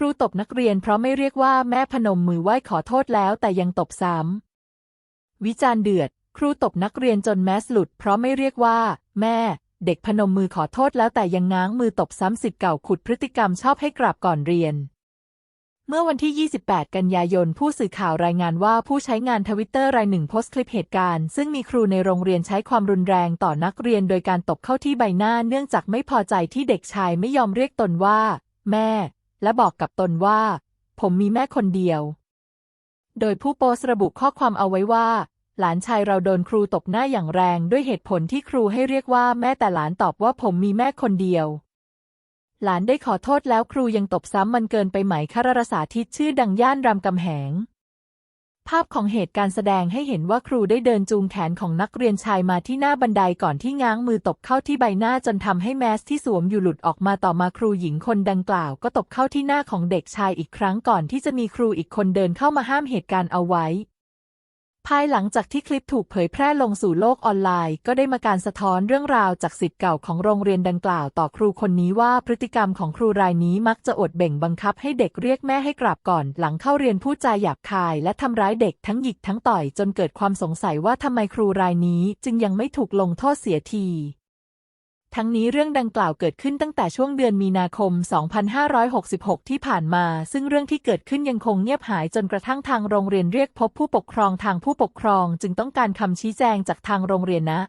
รูตบนักเรียนเพราะไม่เรียกว่าแม่พนมมือไหว้ขอโทษแล้วแต่ยังตบซ้ำวิจารณ์เดือด ครูตบนักเรียนจนแมสหลุด เพราะไม่เรียกว่า แม่ เด็กพนมมือขอโทษแล้วแต่ยังง้างมือตบซ้ำสิทธิ์เก่าขุดพฤติกรรมชอบให้กราบก่อนเรียน เมื่อวันที่ 28 กันยายน ผู้สื่อข่าวรายงานว่าผู้ใช้งานทวิตเตอร์รายหนึ่งโพสต์คลิปเหตุการณ์ ซึ่งมีครูในโรงเรียนใช้ความรุนแรงต่อนักเรียน โดยการตบเข้าที่ใบหน้าเนื่องจากไม่พอใจที่เด็กชายไม่ยอมเรียกตนว่า แม่ และบอกกับตนว่า ผมมีแม่คนเดียว โดยผู้โพสต์ระบุข้อความเอาไว้ว่า หลานชายเราโดนครูตบหน้าอย่างแรงด้วยเหตุผลที่ครูให้เรียกว่าแม่แต่หลานตอบว่าผมมีแม่คนเดียว หลานได้ขอโทษแล้วครูยังตบซ้ำมันเกินไปไหมคารรสาธิตชื่อดังย่านรามกำแหง ภาพของเหตุการณ์แสดงให้เห็นว่าครูได้เดินจูงแขนของนักเรียนชายมาที่หน้าบันไดก่อนที่ง้างมือตบเข้าที่ใบหน้าจนทำให้แมสที่สวมอยู่หลุดออกมาต่อมาครูหญิงคนดังกล่าว ก็ตบเข้าที่หน้าของเด็กชายอีกครั้งก่อนที่จะมีครูอีกคนเดินเข้ามาห้ามเหตุการณ์เอาไว้ ภายหลังจากที่คลิปถูกเผยแพร่ลงสู่โลกออนไลน์ ก็ได้มาการสะท้อนเรื่องราวจากสิทธิ์เก่าของโรงเรียนดังกล่าวต่อครูคนนี้ว่าพฤติกรรมของครูรายนี้มักจะอดเบ่งบังคับให้เด็กเรียกแม่ให้กราบก่อน หลังเข้าเรียนพูดจาหยาบคาย และทำร้ายเด็กทั้งหยิกทั้งต่อยจนเกิดความสงสัยว่าทำไมครูรายนี้ จึงยังไม่ถูกลงโทษเสียที ทั้งนี้เรื่องดังกล่าวเกิดขึ้นตั้งแต่ช่วงเดือนมีนาคม 2566 ที่ผ่านมา ซึ่งเรื่องที่เกิดขึ้นยังคงเงียบหายจนกระทั่งทางโรงเรียนเรียกพบผู้ปกครองทางผู้ปกครอง จึงต้องการคำชี้แจงจากทางโรงเรียนนะ